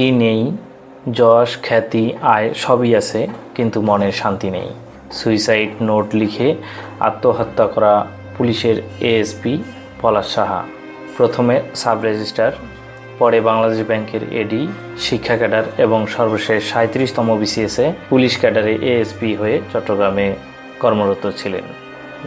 কি নেই, যশ, খ্যাতি, আয় সবই আছে, কিন্তু মনের শান্তি নেই। সুইসাইড নোট লিখে আত্মহত্যা করা পুলিশের এএসপি পলাশ সাহা। প্রথমে সাব রেজিস্ট্রার পরে বাংলাদেশ ব্যাংকের এডি, শিক্ষা ক্যাডার এবং সর্বশেষ সাঁত্রিশতম বিসিএসে পুলিশ ক্যাডারে এএসপি হয়ে চট্টগ্রামে কর্মরত ছিলেন।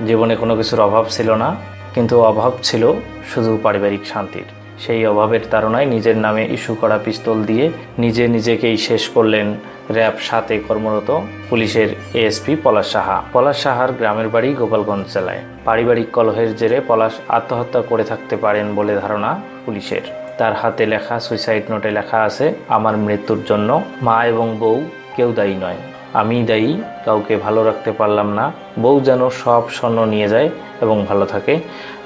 জীবনে কোনো কিছুর অভাব ছিল না, কিন্তু অভাব ছিল শুধু পারিবারিক শান্তির। সেই অভাবের তাড়নায় নিজের নামে ইস্যু করা পিস্তল দিয়ে নিজে নিজেকেই শেষ করলেন র্যাব সাথে কর্মরত পুলিশের এএসপি পলাশ সাহা। পলাশ সাহার গ্রামের বাড়ি গোপালগঞ্জ জেলায়। পারিবারিক কলহের জেরে পলাশ আত্মহত্যা করে থাকতে পারেন বলে ধারণা পুলিশের। তার হাতে লেখা সুইসাইড নোটে লেখা আছে, আমার মৃত্যুর জন্য মা এবং বউ কেউ দায়ী নয়। আমি দায়ী, কাউকে ভালো রাখতে পারলাম না। বউ যেন সব স্বর্ণ নিয়ে যায় এবং ভালো থাকে।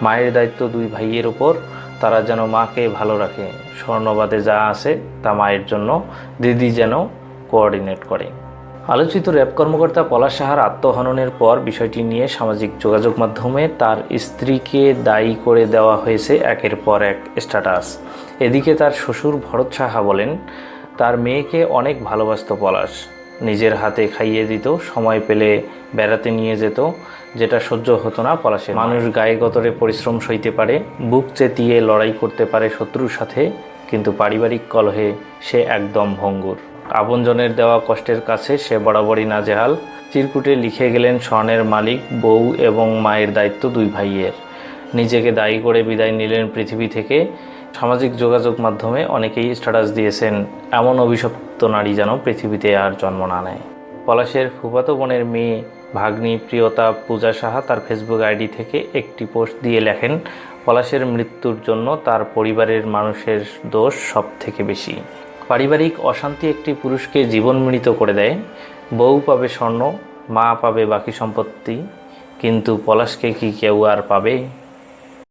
মায়ের দায়িত্ব দুই ভাইয়ের ওপর তারা যেন মাকে ভালো রাখে। স্বর্ণবাদে যা আছে তা মায়ের জন্য, দিদি যেন কোঅর্ডিনেট করে। আলোচিত র্যাব কর্মকর্তা পলাশ সাহার আত্মহননের পর বিষয়টি নিয়ে সামাজিক যোগাযোগ মাধ্যমে তার স্ত্রীকে দায়ী করে দেওয়া হয়েছে একের পর এক স্ট্যাটাস। এদিকে তার শ্বশুর ভরত সাহা বলেন, তার মেয়েকে অনেক ভালোবাসত পলাশ। নিজের হাতে খাইয়ে দিত, সময় পেলে বেড়াতে নিয়ে যেত যেটা সহ্য হতো না পলাশে মানুষ গায়ে গতরে পরিশ্রম সইতে পারে, বুক চেতিয়ে লড়াই করতে পারে শত্রুর সাথে, কিন্তু পারিবারিক কলহে সে একদম ভঙ্গুর। আপনজনের দেওয়া কষ্টের কাছে সে বরাবরই নাজেহাল। চিরকুটে লিখে গেলেন স্বর্ণের মালিক, বউ এবং মায়ের দায়িত্ব দুই ভাইয়ের। নিজেকে দায়ী করে বিদায় নিলেন পৃথিবী থেকে। সামাজিক যোগাযোগ মাধ্যমে অনেকেই স্ট্যাটাস দিয়েছেন, এমন অভিশপ্ত নারী যেন পৃথিবীতে আর জন্ম না নেয়। পলাশের ফুফাতো বোনের মেয়ে ভাগ্নি প্রিয়তা পূজা সাহা তার ফেসবুক আইডি থেকে একটি পোস্ট দিয়ে লেখেন, পলাশের মৃত্যুর জন্য তার পরিবারের মানুষের দোষ সব থেকে বেশি। পারিবারিক অশান্তি একটি পুরুষকে জীবন মৃত করে দেয়। বউ পাবে স্বর্ণ, মা পাবে বাকি সম্পত্তি, কিন্তু পলাশকে কি কেউ আর পাবে?